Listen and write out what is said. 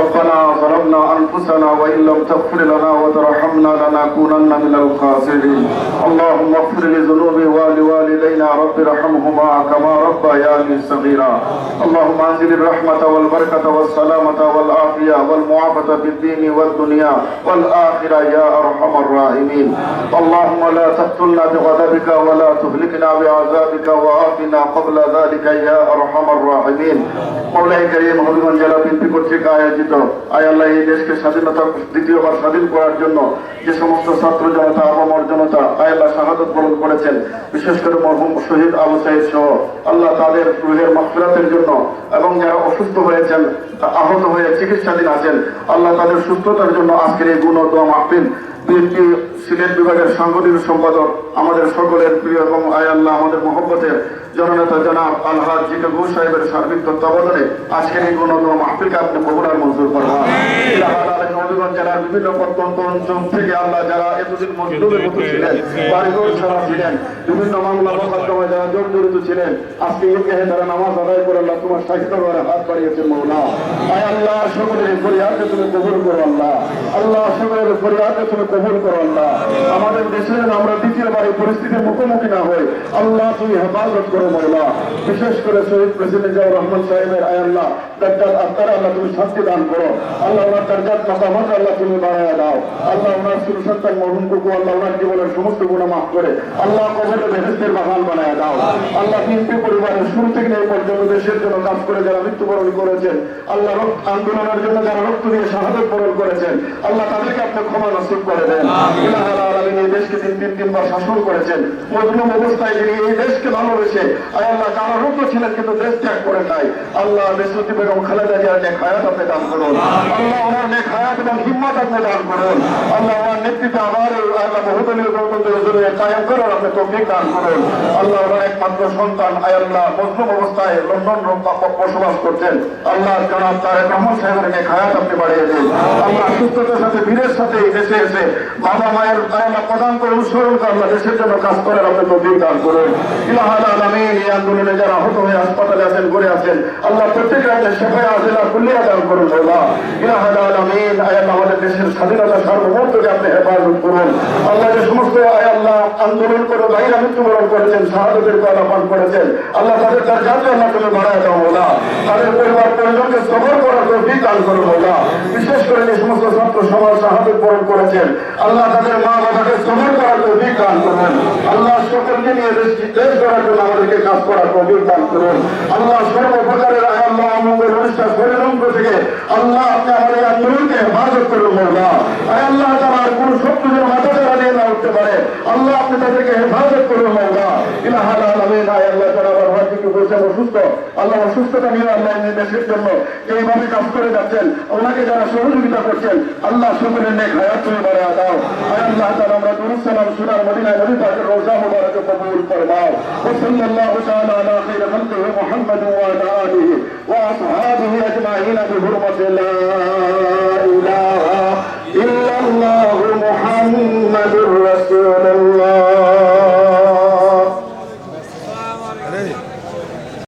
ربنا ظلمنا أنفسنا وإن لم تغفر لنا وترحمنا لنكونن من الخاسرين. اللهم اغفر لذنوبي ولوالدينا رب ارحمهما كما ربياني صغيرا اللهم أنزل الرحمة والبركة والسلامة والعافية والمعافاة في الدين والدنيا والآخرة يا أرحم الراحمين اللهم لا تقتلنا بغضبك ولا تهلكنا بعذابك وآتنا قبل ذلك يا أرحم الراحمين مولاي كريم হবিগঞ্জ জেলা বিএনপি কর্তৃক আয়োজিত আয় আল্লাহ এই দেশকে স্বাধীনতা দ্বিতীয়বার স্বাধীন করার জন্য যে সমস্ত ছাত্র জনতা আবমর জনতা আয় আল্লাহ শাহাদত বরণ করেছেন বিশেষ করে মরহুম শহীদ আবু সাইদ সহ আল্লাহ তাদের রুহের মাফিরাতের জন্য এবং যারা অসুস্থ হয়েছেন আহত হয়ে চিকিৎসাধীন আছেন, আল্লাহ তাদের সুস্থতার জন্য আজকের এই গুণ দোয়া মাহফিল বিএনপি সিলেট বিভাগের সাংগঠনিক সম্পাদক আমাদের সকলের প্রিয় এবং আয় আল্লাহ আমাদের মহব্বতের জননেতা জনাব আলহাজ জিকে ঘোষ সাহেবের সার্বিক তত্ত্বাবধানে আজকের এই গুণ দোয়া মাহফিলকে আপনি কবুলার মঞ্জুর নবীগঞ্জ জেলার বিভিন্ন প্রত্যন্ত অঞ্চল থেকে আল্লাহ যারা এতদিন মজলুমের মতো ছিলেন বাড়িঘর ছাড়া ছিলেন বিভিন্ন মামলা মোকদ্দমায় যারা ছিলেন আজকে ঈদগাহে তারা নামাজ আদায় করে আল্লাহ তোমার সাহিত্য করে হাত বাড়িয়েছে মৌলা আয় আল্লাহ সকলের ফরিয়াদকে তুমি কবুল করো আল্লাহ। আল্লাহ কবুল জীবনের সমস্ত গুণা করে আল্লাহ বাগান বানায় দাও। আল্লাহ বিএনপি পরিবারের শুরু থেকে এই পর্যন্ত দেশের জন্য কাজ করে যারা মৃত্যুবরণ করেছেন, আল্লাহ আন্দোলনের জন্য যারা রক্ত দিয়ে শাহাদত করেছেন আল্লাহ তাদেরকে আপনি ক্ষমা নসিব করে দেন। এই দেশকে তিন তিন তিনবার শাসন করেছেন। মজলুম অবস্থায় যিনি এই দেশকে ভালোবেসে আয় আল্লাহ কারারুদ্ধ ছিলেন কিন্তু দেশ ত্যাগ করে নাই। আল্লাহ বেসুতি বেগম খালেদা জিয়ার নেক হায়াত আপনি দান করুন। আল্লাহ ওনার নেক হায়াত এবং হিম্মত আপনি দান করুন। আল্লাহ ওনার নেতৃত্বে আবার আল্লাহ বহুদলীয় গণতন্ত্রের জন্য কায়েম করার আপনি তৌফিক দান করুন। আল্লাহ ওনার একমাত্র সন্তান, আয় মজলুম অবস্থায় লন্ডন বসবাস করছেন আল্লাহ জনাব তারেক রহমান সাহেবের নেক হায়াত আপনি বাড়িয়ে দিন। আল্লাহ সুস্থতার সাথে, বীরের সাথে এই দেশে এসে বাবা মায়ের আল্লাহ প্রদান করে অনুসরণ আল্লাহ দেশের জন্য কাজ করার আপনি তৌফিক দান করুন। ইলাহাল আলামিন এই আন্দোলনে যারা আহত হয়ে হাসপাতালে আছেন করে আছেন, আল্লাহ প্রত্যেকের হাতে সেফায় আজিলা কুল্লিয়া দান করুন আল্লাহ ইলাহাল আলামিন, আয় আমাদের দেশের স্বাধীনতা সার্বভৌমত্বকে আপনি হেফাজত করুন। আল্লাহ সমস্ত আল্লাহ আন্দোলন করে বাইরে মৃত্যুবরণ করেছেন শাহাদতের কথা পান করেছেন। আল্লাহ তাদের তার জাতীয় আল্লাহ তুমি বাড়ায় দাও, মোলা। তাদের পরিবার, পরিজনকে সবর করার তৌফিক দান করুন মোলা। বিশেষ করে যে সমস্ত ছাত্র সমাজ শাহাদত বরণ করেছেন। আল্লাহ তাদের মা বাবাকে সবর করার তৌফিক দান করুন। আল্লাহ সকলকে নিয়ে দেশ করার জন্য আমাদেরকে কাজ করার তৌফিক দান করুন। আল্লাহ সর্বপ্রকারের আয়, আল্লাহ অমঙ্গল অনুষ্ঠান ষড়যন্ত্র থেকে আল্লাহ আল্লাহ আপনি তাদেরকে হেফাজত করুন, আল্লাহ। ইলাহা আল্লাহ তারা আমার ভাইকে বলছেন অসুস্থ, আল্লাহ অসুস্থতা নিয়ে আল্লাহ দেশের জন্য এইভাবে কাজ করে যাচ্ছেন, ওনাকে যারা সহযোগিতা করছেন, আল্লাহ সকলের নেক হায়াত তুমি বাড়া দাও। আল্লাহ তারা আমরা দুরুসালাম সুনার মদিনায় মদিনাকে রোজা মুবারক কবুল ফরমাও। وصلى الله تعالى على خير خلقه محمد وعلى آله وأصحابه أجمعين بحرمة لا إله إلا الله محمد